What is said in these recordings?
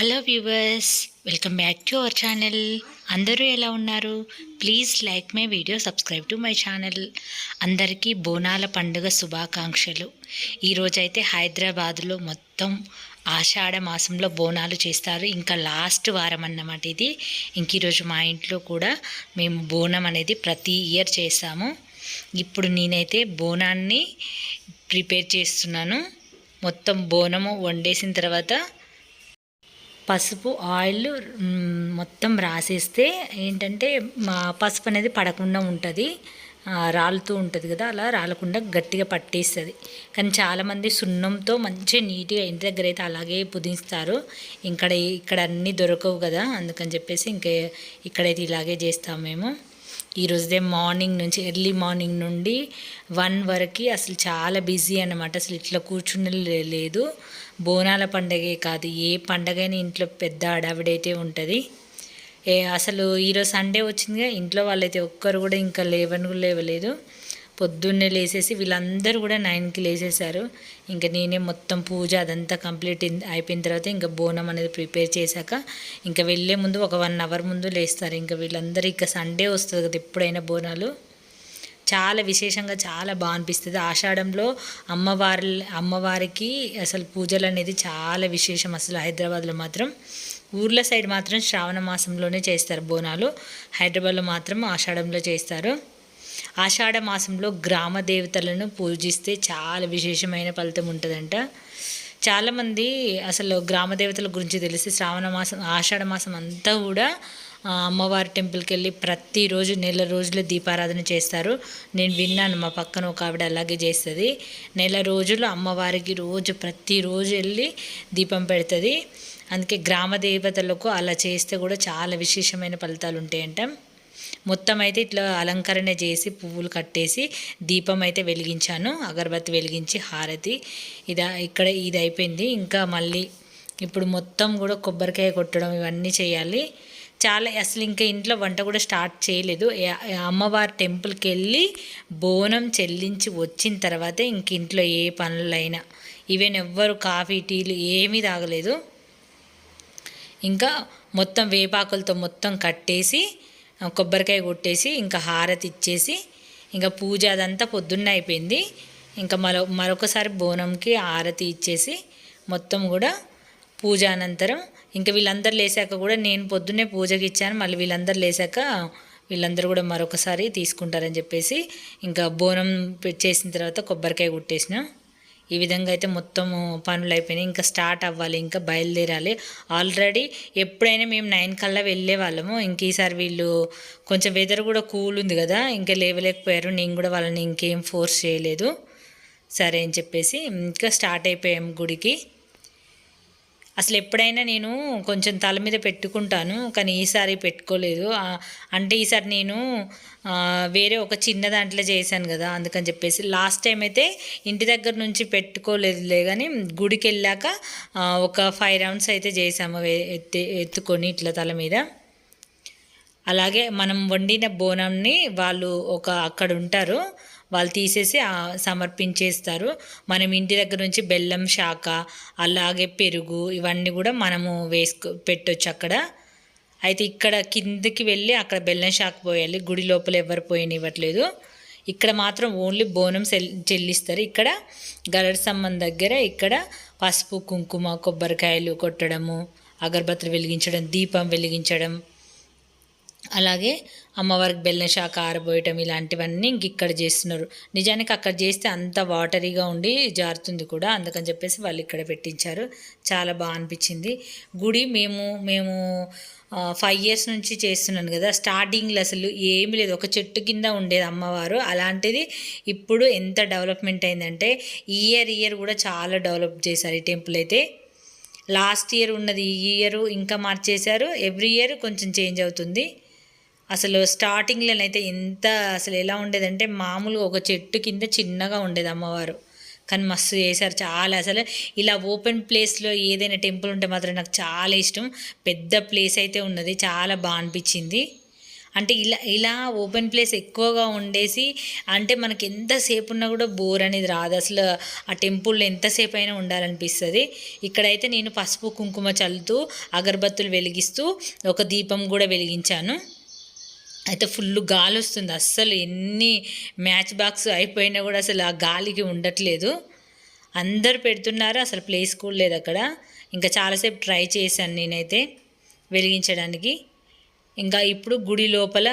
Hello viewers welcome back to our channel. అందరూ ఎలా ఉన్నారు? Please like my video subscribe to my channel. అందరికీ బోనాల పండుగ శుభాకాంక్షలు. ఈరోజైతే హైదరాబాద్లో మొత్తం ఆషాఢ మాసంలో బోనాలు చేస్తారు. ఇంకా లాస్ట్ వారం అన్నమాట ఇది. ఇంక ఈరోజు మా ఇంట్లో కూడా మేము బోనం అనేది ప్రతి ఇయర్ చేస్తాము ఇప్పుడు నేనైతే బోనాన్ని ప్రిపేర్ చేస్తున్నాను. మొత్తం బోనము వండేసిన తర్వాత పసుపు ఆయిల్ మొత్తం రాసేస్తే ఏంటంటే మా పసుపు అనేది పడకుండా ఉంటుంది. రాలుతూ ఉంటుంది కదా అలా రాలకుండా గట్టిగా పట్టేస్తుంది. కానీ చాలామంది సున్నంతో మంచిగా నీట్గా ఇంటి దగ్గర అయితే అలాగే పుదిస్తారు ఇక్కడ ఇక్కడ అన్నీ దొరకవు కదా అందుకని చెప్పేసి ఇంకా ఇక్కడైతే ఇలాగే చేస్తాం మేము. ఈరోజుదే మార్నింగ్ నుంచి ఎర్లీ మార్నింగ్ నుండి వన్ వరకు అసలు చాలా బిజీ అన్నమాట. అసలు ఇట్లా కూర్చుని లేదు. బోనాల పండగే కాదు. ఏ పండగైనా ఇంట్లో పెద్ద అడావిడైతే ఉంటుంది. ఏ అసలు ఈరోజు సండే వచ్చిందిగా. ఇంట్లో వాళ్ళైతే ఒక్కరు కూడా ఇంకా లేవని కూడా లేవలేదు. పొద్దున్నే లేసేసి వీళ్ళందరూ కూడా నైన్కి లేసేసారు ఇంకా నేనే మొత్తం పూజ అదంతా కంప్లీట్ అయిపోయిన తర్వాత ఇంకా బోనం అనేది ప్రిపేర్ చేశాక ఇంకా వెళ్ళే ముందు ఒక వన్ అవర్ ముందు లేస్తారు. ఇంకా వీళ్ళందరూ ఇంకా సండే వస్తుంది కదా ఎప్పుడైనా బోనాలు. చాలా విశేషంగా చాలా బాగా అనిపిస్తుంది. ఆషాఢంలో అమ్మవారి అమ్మవారికి అసలు పూజలు అనేది చాలా విశేషం అసలు హైదరాబాద్లో మాత్రం. ఊర్ల సైడ్ మాత్రం శ్రావణ మాసంలోనే చేస్తారు బోనాలు. హైదరాబాద్లో మాత్రం ఆషాఢంలో చేస్తారు. ఆషాఢ మాసంలో గ్రామ దేవతలను పూజిస్తే చాలా విశేషమైన ఫలితం ఉంటుందంట. చాలామంది అసలు గ్రామ దేవతల గురించి తెలిసి శ్రావణ మాసం ఆషాఢ మాసం అంతా కూడా అమ్మవారి టెంపుల్కి వెళ్ళి ప్రతిరోజు నెల రోజులు దీపారాధన చేస్తారు. నేను విన్నాను మా పక్కన ఒక ఆవిడ అలాగే చేస్తుంది. నెల రోజులు అమ్మవారికి రోజు ప్రతిరోజు వెళ్ళి దీపం పెడుతుంది. అందుకే గ్రామ దేవతలకు అలా చేస్తే కూడా చాలా విశేషమైన ఫలితాలు ఉంటాయంట. మొత్తం అయితే ఇట్లా అలంకరణ చేసి పువ్వులు కట్టేసి దీపం అయితే వెలిగించాను అగరబత్తి వెలిగించి హారతి. ఇది ఇక్కడ ఇది అయిపోయింది. ఇంకా మళ్ళీ ఇప్పుడు మొత్తం కూడా కొబ్బరికాయ కొట్టడం ఇవన్నీ చేయాలి. చాలా అసలు ఇంకా ఇంట్లో వంట కూడా స్టార్ట్ చేయలేదు. అమ్మవారి టెంపుల్కి వెళ్ళి బోనం చెల్లించి వచ్చిన తర్వాతే ఇంక ఇంట్లో ఏ పనులైనా ఈవెన్ ఎవ్వరు కాఫీ టీలు ఏమీ తాగలేదు. ఇంకా మొత్తం వేపాకులతో మొత్తం కట్టేసి కొబ్బరికాయ కొట్టేసి ఇంకా హారతి ఇచ్చేసి ఇంకా పూజ అదంతా పొద్దున్నే అయిపోయింది. ఇంకా మరో మరొకసారి బోనంకి హారతి ఇచ్చేసి మొత్తం కూడా పూజ అనంతరం ఇంకా వీళ్ళందరూ లేసాక కూడా నేను పొద్దున్నే పూజకి ఇచ్చాను. మళ్ళీ వీళ్ళందరూ లేసాక వీళ్ళందరూ కూడా మరొకసారి తీసుకుంటారని చెప్పేసి ఇంకా బోనం చేసిన తర్వాత కొబ్బరికాయ కొట్టేసినాం. ఈ విధంగా అయితే మొత్తము పనులు అయిపోయినాయి. ఇంకా స్టార్ట్ అవ్వాలి ఇంకా బయలుదేరాలి. ఆల్రెడీ ఎప్పుడైనా మేము నైన్ కల్లా వెళ్ళే వాళ్ళము. ఇంక ఈసారి వీళ్ళు కొంచెం వెదర్ కూడా కూల్ ఉంది కదా ఇంకా లేవలేకపోయారు. నేను కూడా వాళ్ళని ఇంకేం ఫోర్స్ చేయలేదు. సరే అని చెప్పేసి ఇంకా స్టార్ట్ అయిపోయాం గుడికి. అసలు ఎప్పుడైనా నేను కొంచెం తల మీద పెట్టుకుంటాను కానీ ఈసారి పెట్టుకోలేదు. అంటే ఈసారి నేను వేరే ఒక చిన్న దాంట్లో చేశాను కదా అందుకని చెప్పేసి. లాస్ట్ టైం అయితే ఇంటి దగ్గర నుంచి పెట్టుకోలేదులే కానీ గుడికి వెళ్ళాక ఒక ఫైవ్ రౌండ్స్ అయితే చేసాము ఎత్తి ఎత్తుకొని ఇట్లా తల మీద. అలాగే మనం వండిన బోనంని వాళ్ళు ఒక అక్కడ ఉంటారు వాళ్ళు తీసేసి సమర్పించేస్తారు. మనం ఇంటి దగ్గర నుంచి బెల్లం శాఖ అలాగే పెరుగు ఇవన్నీ కూడా మనము వేసుకో పెట్టొచ్చు అక్కడ. అయితే ఇక్కడ కిందకి వెళ్ళి అక్కడ బెల్లం శాఖ పోయాలి. గుడి లోపల ఎవరు పోయనివ్వట్లేదు. ఇక్కడ మాత్రం ఓన్లీ బోనం చెల్లిస్తారు. ఇక్కడ గరడ సమ్మం దగ్గర ఇక్కడ పసుపు కుంకుమ కొబ్బరికాయలు కొట్టడము అగరబత్తులు వెలిగించడం దీపం వెలిగించడం అలాగే అమ్మవారికి బెల్లం శాఖ ఆరబోయటం ఇలాంటివన్నీ ఇంక ఇక్కడ చేస్తున్నారు. నిజానికి అక్కడ చేస్తే అంత వాటరీగా ఉండి జారుతుంది కూడా అందుకని చెప్పేసి వాళ్ళు ఇక్కడ పెట్టించారు. చాలా బాగా అనిపించింది. గుడి మేము మేము ఫైవ్ ఇయర్స్ నుంచి చేస్తున్నాను కదా. స్టార్టింగ్లో అసలు ఏమీ లేదు. ఒక చెట్టు కింద ఉండేది అమ్మవారు. అలాంటిది ఇప్పుడు ఎంత డెవలప్మెంట్ అయిందంటే ఇయర్ ఇయర్ కూడా చాలా డెవలప్ చేశారు ఈ టెంపుల్ అయితే. లాస్ట్ ఇయర్ ఉన్నది ఈ ఇయర్ ఇంకా మార్చేశారు. ఎవ్రీ ఇయర్ కొంచెం చేంజ్ అవుతుంది. అసలు స్టార్టింగ్లోనైతే ఎంత అసలు ఎలా ఉండేదంటే మామూలుగా ఒక చెట్టు కింద చిన్నగా ఉండేది అమ్మవారు. కానీ మస్తు చేశారు చాలా. అసలు ఇలా ఓపెన్ ప్లేస్లో ఏదైనా టెంపుల్ ఉంటే మాత్రం నాకు చాలా ఇష్టం. పెద్ద ప్లేస్ అయితే ఉన్నది. చాలా బాగా అనిపించింది. అంటే ఇలా ఇలా ఓపెన్ ప్లేస్ ఎక్కువగా ఉండేసి అంటే మనకి ఎంతసేపు ఉన్నా కూడా బోర్ అనేది రాదు. అసలు ఆ టెంపుల్లో ఎంతసేపు అయినా ఉండాలనిపిస్తుంది. ఇక్కడైతే నేను పసుపు కుంకుమ చల్లుతూ అగరబత్తులు వెలిగిస్తూ ఒక దీపం కూడా వెలిగించాను. అయితే ఫుల్ గాలి వస్తుంది అస్సలు ఎన్ని మ్యాచ్ బాక్స్ అయిపోయినా కూడా అసలు ఆ గాలికి ఉండట్లేదు. అందరు పెడుతున్నారు. అసలు ప్లేస్ కూడా లేదు అక్కడ. ఇంకా చాలాసేపు ట్రై చేశాను నేనైతే వెలిగించడానికి. ఇంకా ఇప్పుడు గుడి లోపల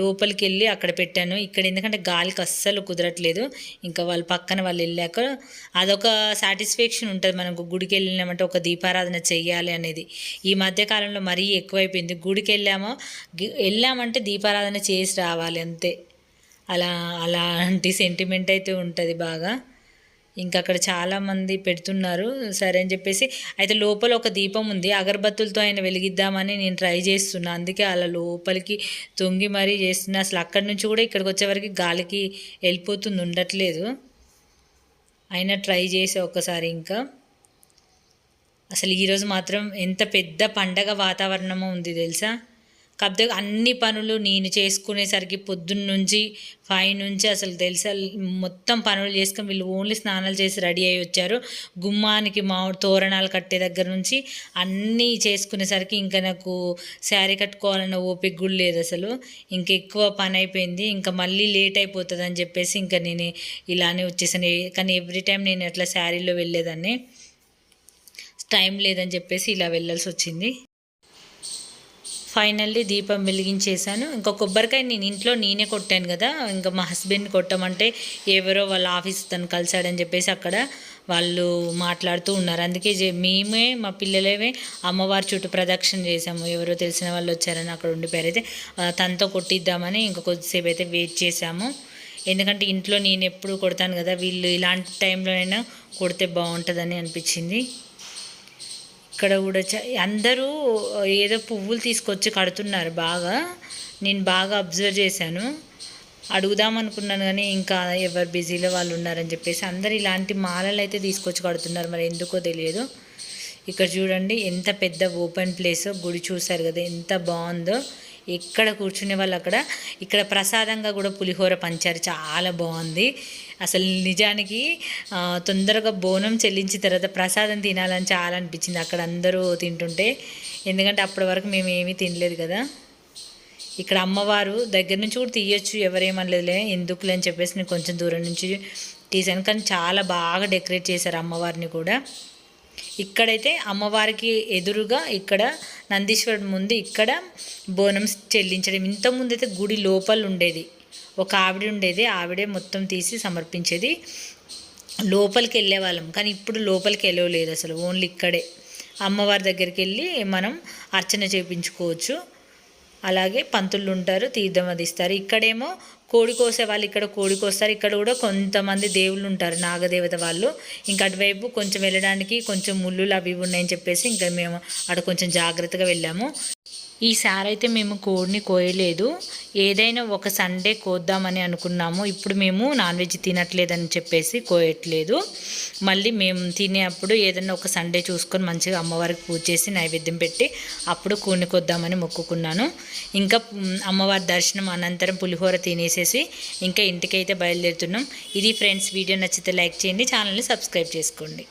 లోపలికి వెళ్ళి అక్కడ పెట్టాను. ఇక్కడ ఎందుకంటే గాలికి అస్సలు కుదరట్లేదు. ఇంకా వాళ్ళ పక్కన వాళ్ళు వెళ్ళాక అదొక సాటిస్ఫాక్షన్ ఉంటుంది మనకు. గుడికి వెళ్ళినామంటే ఒక దీపారాధన చెయ్యాలి అనేది. ఈ మధ్యకాలంలో మరీ ఎక్కువైపోయింది. గుడికి వెళ్ళామో వెళ్ళామంటే దీపారాధన చేసి రావాలి అంతే. అలా అలాంటి సెంటిమెంట్ అయితే ఉంటుంది బాగా. ఇంకా అక్కడ చాలామంది పెడుతున్నారు. సరే అని చెప్పేసి అయితే లోపల ఒక దీపం ఉంది. అగరబత్తులతో ఆయన వెలిగిద్దామని నేను ట్రై చేస్తున్నా. అందుకే అలా లోపలికి తొంగి మరీ చేస్తున్నా. అసలు అక్కడి నుంచి కూడా ఇక్కడికి వచ్చేవరకు గాలికి వెళ్ళిపోతుంది ఉండట్లేదు. అయినా ట్రై చేసే ఒకసారి ఇంకా. అసలు ఈరోజు మాత్రం ఎంత పెద్ద పండగ వాతావరణమో ఉంది తెలుసా? కాకపోతే అన్ని పనులు నేను చేసుకునేసరికి పొద్దున్న నుంచి ఫైవ్ నుంచి అసలు తెలుసా మొత్తం పనులు చేసుకొని వీళ్ళు ఓన్లీ స్నానాలు చేసి రెడీ అయ్యి వచ్చారు. గుమ్మానికి మామిడి తోరణాలు కట్టే దగ్గర నుంచి అన్నీ చేసుకునేసరికి ఇంకా నాకు శారీ కట్టుకోవాలన్న ఓపిక కూడా లేదు అసలు. ఇంక ఎక్కువ పని అయిపోయింది. ఇంకా మళ్ళీ లేట్ అయిపోతుంది అని చెప్పేసి ఇంకా నేను ఇలానే వచ్చేసాను. కానీ ఎవ్రీ టైం నేను అట్లా శారీలో వెళ్ళేదాన్ని. టైం లేదని చెప్పేసి ఇలా వెళ్ళాల్సి వచ్చింది. ఫైనల్లీ దీపం వెలిగించేశాను. ఇంకా కొబ్బరికాయ నేను ఇంట్లో నేనే కొట్టాను కదా ఇంకా మా హస్బెండ్ కొట్టమంటే ఎవరో వాళ్ళ ఆఫీస్ తను కలిసాడని చెప్పేసి అక్కడ వాళ్ళు మాట్లాడుతూ ఉన్నారు. అందుకే మేమే మా పిల్లలేమే అమ్మవారి చుట్టూ ప్రదక్షిణ చేసాము ఎవరో తెలిసిన వాళ్ళు వచ్చారని అక్కడ ఉండిపోయారు అయితే తనతో కొట్టిద్దామని ఇంకా కొద్దిసేపు అయితే వెయిట్ చేసాము ఎందుకంటే ఇంట్లో నేను ఎప్పుడు కొడతాను కదా వీళ్ళు ఇలాంటి టైంలోనైనా కొడితే బాగుంటుందని అనిపించింది. ఇక్కడ కూడా చ- అందరూ ఏదో పువ్వులు తీసుకొచ్చి కడుతున్నారు బాగా. నేను బాగా అబ్జర్వ్ చేశాను. అడుగుదాం అనుకున్నాను కానీ ఇంకా ఎవరు బిజీలో వాళ్ళు ఉన్నారని చెప్పేసి అందరు ఇలాంటి మాలలు అయితే తీసుకొచ్చి కడుతున్నారు. మరి ఎందుకో తెలియదు. ఇక్కడ చూడండి ఎంత పెద్ద ఓపెన్ ప్లేస్ గుడి చూశారు కదా ఎంత బాగుందో. ఎక్కడ కూర్చునే వాళ్ళు అక్కడ. ఇక్కడ ప్రసాదంగా కూడా పులిహోర పంచారు. చాలా బాగుంది. అసలు నిజానికి తొందరగా బోనం చెల్లించిన తర్వాత ప్రసాదం తినాలని చాలా అనిపించింది అక్కడ అందరూ తింటుంటే. ఎందుకంటే అప్పటి వరకు మేము ఏమీ తినలేదు కదా. ఇక్కడ అమ్మవారు దగ్గర నుంచి కూడా తీయొచ్చు ఎవరేమనలేదులే. ఎందుకులే అని చెప్పేసి నేను కొంచెం దూరం నుంచి తీసాను. కానీ చాలా బాగా డెకరేట్ చేశారు అమ్మవారిని కూడా. ఇక్కడైతే అమ్మవారికి ఎదురుగా ఇక్కడ నందీశ్వరుడు ముందు ఇక్కడ బోనం చెల్లించడం. ఇంతకుముందు అయితే గుడి లోపల ఉండేది. ఒక ఆవిడ ఉండేది. ఆవిడే మొత్తం తీసి సమర్పించేది. లోపలికి వెళ్ళే వాళ్ళం కానీ ఇప్పుడు లోపలికి వెళ్ళలేదు అసలు. ఓన్లీ ఇక్కడే. అమ్మవారి దగ్గరికి వెళ్ళి మనం అర్చన చేయించుకోవచ్చు అలాగే పంతులు ఉంటారు తీర్థం అది ఇస్తారు. ఇక్కడేమో కోడి కోసే వాళ్ళు ఇక్కడ కోడి కోస్తారు. ఇక్కడ కూడా కొంతమంది దేవుళ్ళు ఉంటారు నాగదేవత వాళ్ళు. ఇంకా అటువైపు కొంచెం వెళ్ళడానికి కొంచెం ముళ్ళులు అవి ఇవి ఉన్నాయని చెప్పేసి ఇంకా మేము అక్కడ కొంచెం జాగ్రత్తగా వెళ్ళాము. ఈసారి అయితే మేము కోడిని కోయలేదు. ఏదైనా ఒక సండే కోద్దామని అనుకున్నాము. ఇప్పుడు మేము నాన్ వెజ్ తినట్లేదని చెప్పేసి కోయట్లేదు. మళ్ళీ మేము తినేప్పుడు ఏదైనా ఒక సండే చూసుకొని మంచిగా అమ్మవారికి పూజ చేసి నైవేద్యం పెట్టి అప్పుడు కోడిని కొద్దామని మొక్కుకున్నాను. ఇంకా అమ్మవారి దర్శనం అనంతరం పులిహోర తినేసేసి ఇంకా ఇంటికైతే బయలుదేరుతున్నాం. ఇది ఫ్రెండ్స్ వీడియో నచ్చితే లైక్ చేయండి ఛానల్ని సబ్స్క్రైబ్ చేసుకోండి.